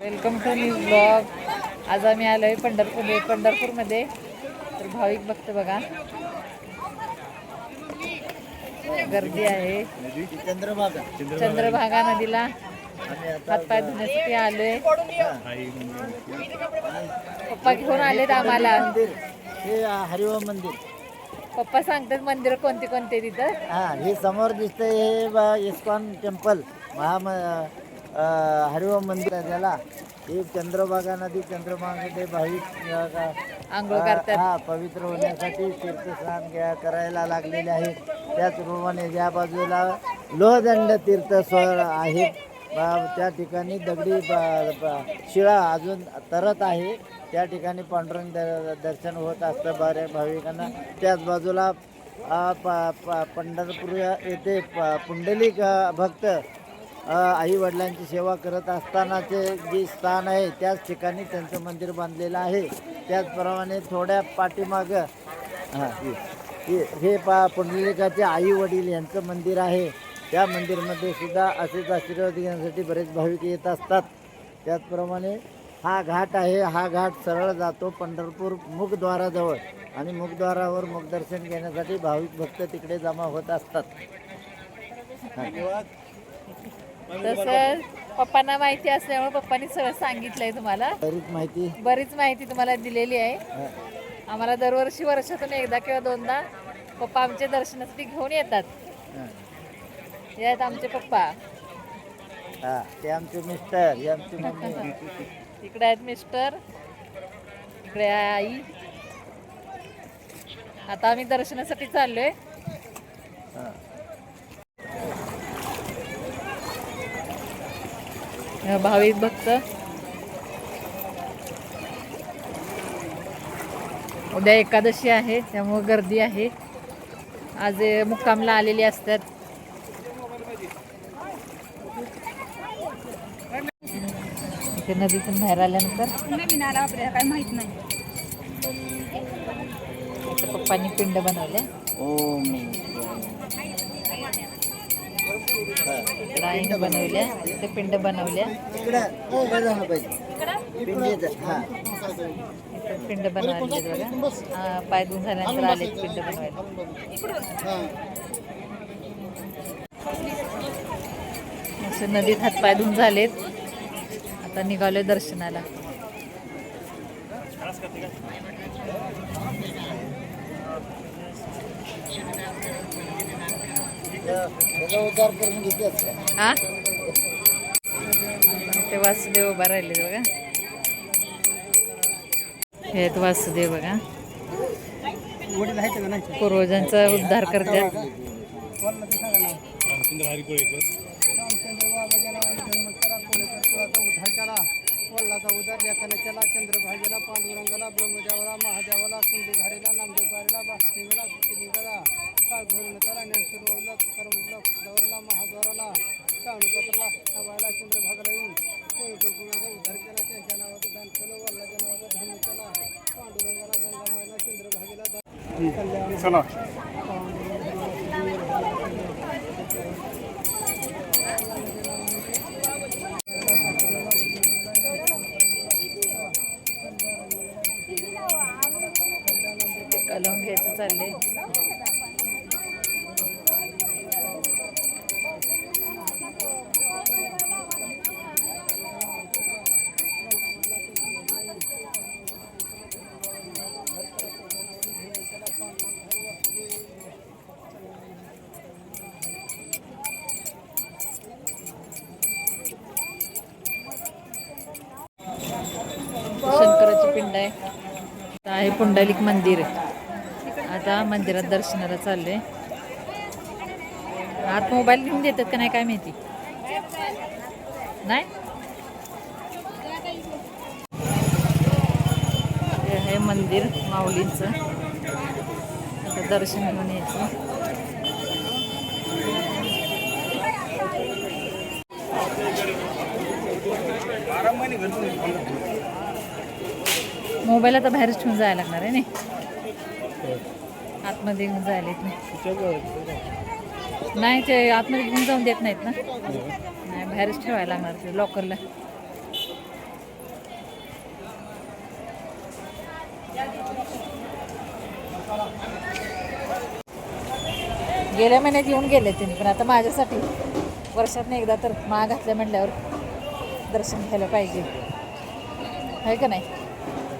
Welcome to new blog. आज आम्ही आलो आहे पंढरपूर पंढरपूरमध्ये. तर भाविक बघतो बघा. गर्दी आहे. चंद्रभागा चंद्रभागा नदीला आता हातपाय धुण्यासाठी आलोय. पप्पा घेऊन आलेत आम्हाला. मंदिर हे हरिओम मंदिर पप्पा सांगतात मंदिर कोणते कोणते तिथं? हा हे समोर दिसतंय हे इस्कॉन टेम्पल. महा हरिओम मंदिर आहे त्याला. हे चंद्रभागा नदी चंद्रभागामध्ये भाविक आंघोळ करतात. हा पवित्र होण्यासाठी तीर्थस्नान घ्या- करायला लागलेले आहेत त्याचप्रमाणे या बाजूला लोहदंड तीर्थ स्वर आहे त्या ठिकाणी दगडी शिळा अजून तरत आहे. त्या ठिकाणी पांडुरंग दर- दर्शन होत असतं बऱ्या भाविकांना. त्याच बाजूला पंढरपूर येथे पुंडलिक भक्त आई वडिलांची सेवा करत असतानाचे जे स्थान आहे त्याच ठिकाणी त्यांचं मंदिर बांधलेलं आहे. त्याचप्रमाणे थोड्या पाठीमागं हां हे- पा पुंडलिकाचे आई वडील यांचं मंदिर आहे. त्या मंदिरमध्ये सुद्धा असेच आशीर्वाद घेण्यासाठी बरेच भाविक येत असतात. त्याचप्रमाणे हा घाट आहे. हा घाट सरळ जातो पंढरपूर मुखद्वाराजवळ आणि मुखद्वारावर मुखदर्शन घेण्यासाठी भाविक भक्त तिकडे जमा होत असतात. धन्यवाद तसं पप्पांना माहिती असल्यामुळे पप्पांनी सगळं सांगितलंय तुम्हाला. बरीच माहिती. बरीच माहिती तुम्हाला दिलेली आहे. आम्हाला दरवर्षी वर्षातून एकदा किंवा दोनदा पप्पा आमच्या दर्शनासाठी घेऊन येतात. आहेत आमचे पप्पा. हा ते आमचे मिस्टर हे आमची मम्मी. इकडे आहेत मिस्टर इकडे आहे आई. आता आम्ही दर्शनासाठी चाललोय. हा. भाविक भक्त. उद्या एकादशी आहे त्यामुळं गर्दी आहे. आज मुक्कामला आलेली असतात. इथे नदीतून बाहेर आल्यानंतर. काय माहीत नाही पप्पांनी पिंड बनवले आईने बनवल्या इथे पिंड बनवल्या. हो, हा. पिंड बनवले बघा. पाय धुवून झाल्यानंतर आले पिंड बनवायला. असे नदीत हातपाय धुवून झालेत. आता निघालोय दर्शनाला त्याचा उद्धार करून घेतेच का हा? ते वासुदेव उभा राहिले बघा. हे वासुदेव बघा. पूर्वजांचा उद्धार करतात. वल्लाचा उदार लेखाने केला चंद्रभागेला पांडुरंगाला ब्रह्मदेवाला महादेवाला कुंडीघारीला नामदेवबारीला बासलिंगाला काळ भरून त्याला नरसिंहला करमला दवरला महाद्वाराला काणूपत्राला हवायला चंद्रभागाला येऊन कोणी गुरुकुणाचा उद्धार केला. त्यांच्या नावाचं दान केलं वल्लाच्या नावाचा धर्म केला. पांडुरंगाला गंगामायला चंद्रभागेला दान चला. कलम घ्यायचं चाललंय. शंकराची आहे आहे पुंडलिक मंदिर. आता मंदिरात दर्शनाला चाललंय. आत मोबाईल घेऊन देतात का नाही काय माहिती? नाही? हे आहे मंदिर माऊलींचं. आता दर्शन घेऊन यायचं. मोबाईल आता बाहेरच ठेवून जायला लागणार आहे नाही? आतमध्ये घेऊन जायला येत नाही. नाही ते आतमध्ये घेऊन जाऊन देत नाहीत ना? नाही बाहेरच ठेवायला लागणार ते लॉकरला. गेल्या महिन्यात येऊन गेले त्यांनी पण आता माझ्यासाठी वर्षातनं एकदा तर माळ घातल्या म्हटल्यावर दर्शन घ्यायला पाहिजे. आहे का नाही?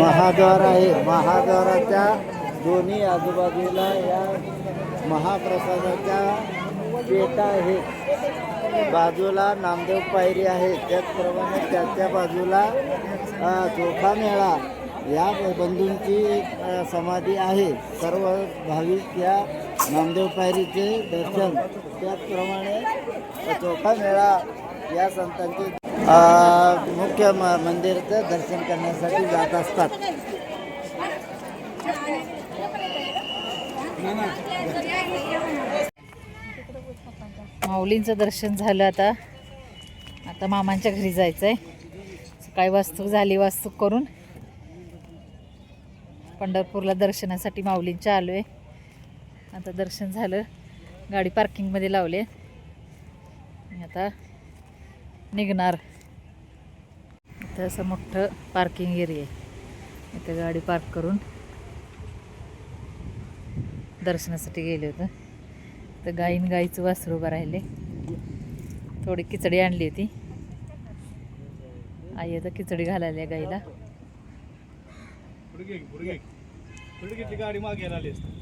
महाद्वार आहे. महाद्वाराच्या दोन्ही आजूबाजूला या महाप्रसादाच्या पेटा आहेत. बाजूला नामदेव पायरी आहे. त्याचप्रमाणे त्याच्या बाजूला चोखा मेळा या बंधूंची समाधी आहे. सर्व भाविक या नामदेव पायरीचे दर्शन. त्याचप्रमाणे चोखा मेळा या संतांचे मुख्य म मंदिरचं दर्शन करण्यासाठी जात असतात. माऊलींचं दर्शन झालं आता. आता मामांच्या घरी जायचं आहे सकाळी वास्तूक झाली वास्तूक करून. पंढरपूरला दर्शनासाठी माऊलींच्या आलो आहे आता दर्शन झालं. गाडी पार्किंगमध्ये लावली आहे. आता निघणार. इथं असं मोठं पार्किंग एरिया आहे. इथं गाडी पार्क करून दर्शनासाठी गेले होतं. तर गाईन गाईचं वासरू उभं राहिले. थोडी खिचडी आणली होती. आई आता खिचडी घालायला गाईला. गाडी मागे आली असते.